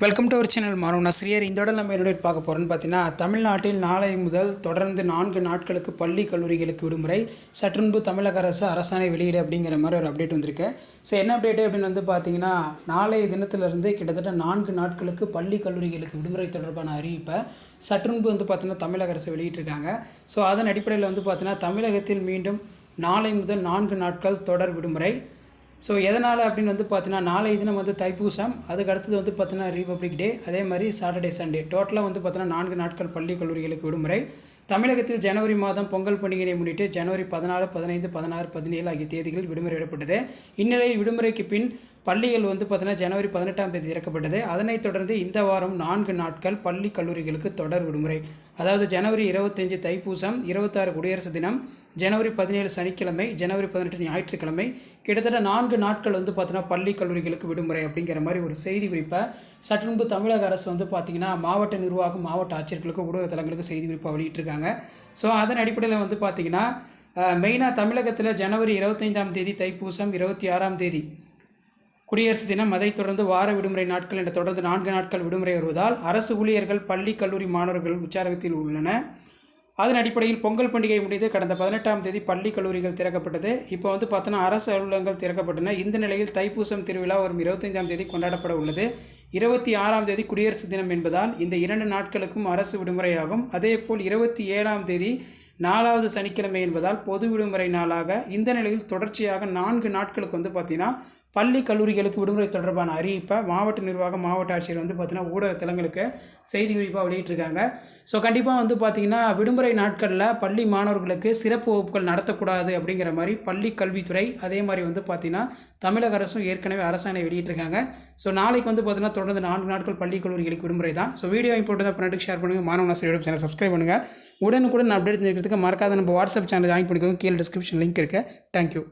Welcome to our channel மாறும் நஸ்ரியர் இந்த இடம் நம்ம என்னோட பார்க்க போகிறோம்னு பார்த்தீங்கன்னா தமிழ்நாட்டில் நாளை முதல் தொடர்ந்து நான்கு நாட்களுக்கு பள்ளி கல்லூரிகளுக்கு விடுமுறை. சற்றுன்பு தமிழக அரசு அரசாணை வெளியீடு அப்படிங்கிற மாதிரி ஒரு அப்டேட் வந்திருக்கு. ஸோ என்ன அப்டேட்டு அப்படின்னு வந்து பார்த்தீங்கன்னா நாளைய தினத்திலிருந்து கிட்டத்தட்ட நான்கு நாட்களுக்கு பள்ளி கல்லூரிகளுக்கு விடுமுறை தொடர்பான அறிவிப்பை சற்றுன்பு வந்து பார்த்தீங்கன்னா தமிழக அரசு வெளியிட்டிருக்காங்க. ஸோ அதன் அடிப்படையில் வந்து பார்த்தீங்கன்னா தமிழகத்தில் மீண்டும் நாளை முதல் நான்கு நாட்கள் தொடர் விடுமுறை. ஸோ எதனால் அப்படின்னு வந்து பார்த்தீங்கன்னா நாளை தினம் வந்து தைப்பூசம் அதுக்கு அடுத்தது வந்து பார்த்தீங்கன்னா ரிபப்ளிக் டே அதே மாதிரி சாட்டர்டே சண்டே டோட்டலாக வந்து பார்த்தீங்கன்னா நான்கு நாட்கள் பள்ளி கல்லூரிகளுக்கு விடுமுறை. தமிழகத்தில் ஜனவரி மாதம் பொங்கல் பண்டிகையை முன்னிட்டு ஜனவரி பதினாலு பதினைந்து பதினாறு பதினேழு ஆகிய தேதிகளில் விடுமுறை விடப்பட்டது. இந்நிலையில் விடுமுறைக்கு பின் பள்ளிகள் வந்து பார்த்தீங்கன்னா ஜனவரி பதினெட்டாம் தேதி திறக்கப்பட்டது. அதனைத் தொடர்ந்து இந்த வாரம் நான்கு நாட்கள் பள்ளி கல்லூரிகளுக்கு தொடர் விடுமுறை. அதாவது ஜனவரி இருபத்தஞ்சு தைப்பூசம் இருபத்தாறு குடியரசு தினம் ஜனவரி பதினேழு சனிக்கிழமை ஜனவரி பதினெட்டு ஞாயிற்றுக்கிழமை. கிட்டத்தட்ட நான்கு நாட்கள் வந்து பார்த்தீங்கன்னா பள்ளி கல்லூரிகளுக்கு விடுமுறை அப்படிங்கிற மாதிரி ஒரு செய்தி குறிப்பை சற்று முன்பு தமிழக அரசு வந்து பார்த்திங்கன்னா மாவட்ட நிர்வாகம் மாவட்ட ஆட்சியர்களுக்கு ஊடகத்தலங்களுக்கு செய்தி குறிப்பாக வெளியிட்டிருக்காங்க. ஸோ அதன் அடிப்படையில் வந்து பார்த்திங்கன்னா மெயினாக தமிழகத்தில் ஜனவரி இருபத்தைந்தாம் தேதி தைப்பூசம் இருபத்தி ஆறாம் தேதி. குடியரசு தினம் அதைத் தொடர்ந்து வார விடுமுறை நாட்கள் என்ற தொடர்ந்து நான்கு நாட்கள் விடுமுறை வருவதால் அரசு ஊழியர்கள் பள்ளி கல்லூரி மாணவர்கள் உற்சாகத்தில் உள்ளன அதன் அடிப்படையில் பொங்கல் பண்டிகை முடிந்து கடந்த பதினெட்டாம் தேதி பள்ளி கல்லூரிகள் திறக்கப்பட்டது. இப்போ வந்து பார்த்தோன்னா அரசு அலுவலகங்கள் திறக்கப்பட்டன. இந்த நிலையில் தைப்பூசம் திருவிழா வரும் இருபத்தைந்தாம் தேதி கொண்டாடப்பட உள்ளது. இருபத்தி ஆறாம் தேதி குடியரசு தினம் என்பதால் இந்த இரண்டு நாட்களுக்கும் அரசு விடுமுறையாகும். அதேபோல் இருபத்தி ஏழாம் தேதி நாலாவது சனிக்கிழமை என்பதால் பொது விடுமுறை நாளாக. இந்த நிலையில் தொடர்ச்சியாக நான்கு நாட்களுக்கு வந்து பார்த்திங்கன்னா பள்ளி கல்லூரிகளுக்கு விடுமுறை தொடர்பான அறிவிப்பை மாவட்ட நிர்வாகம் மாவட்ட ஆட்சியர் வந்து பார்த்திங்கன்னா ஊடகத்தலங்களுக்கு செய்தி குறிப்பாக வெளியிட்டிருக்காங்க. ஸோ கண்டிப்பாக வந்து பார்த்திங்கன்னா விடுமுறை நாட்களில் பள்ளி மாணவர்களுக்கு சிறப்பு வகுப்புகள் நடத்தக்கூடாது அப்படிங்கிற மாதிரி பள்ளி கல்வித்துறை அதே மாதிரி வந்து பார்த்திங்கன்னா தமிழக அரசும் ஏற்கனவே அரசாணை வெளியிட்டிருக்காங்க. ஸோ நாளைக்கு வந்து பார்த்திங்கன்னா தொடர்ந்து நான்கு நாட்கள் பள்ளி கல்லூரிகளுக்கு விடுமுறை தான். ஸோ வீடியோ போட்டு பண்ணிட்டு ஷேர் பண்ணுங்கள் மாணவ ஆசிரியர் சேனல் சப்ஸ்கிரைப் பண்ணுங்கள் உடனுக்குடன் அப்டேட் தெரிஞ்சுக்கிறதுக்கு மறக்காத நம்ம வாட்ஸ்அப் சேனல் ஜாயின் பண்ணிக்கோங்க. கீழே டிஸ்கிரிப்ஷன் லிங்க் இருக்குது தேங்க்யூ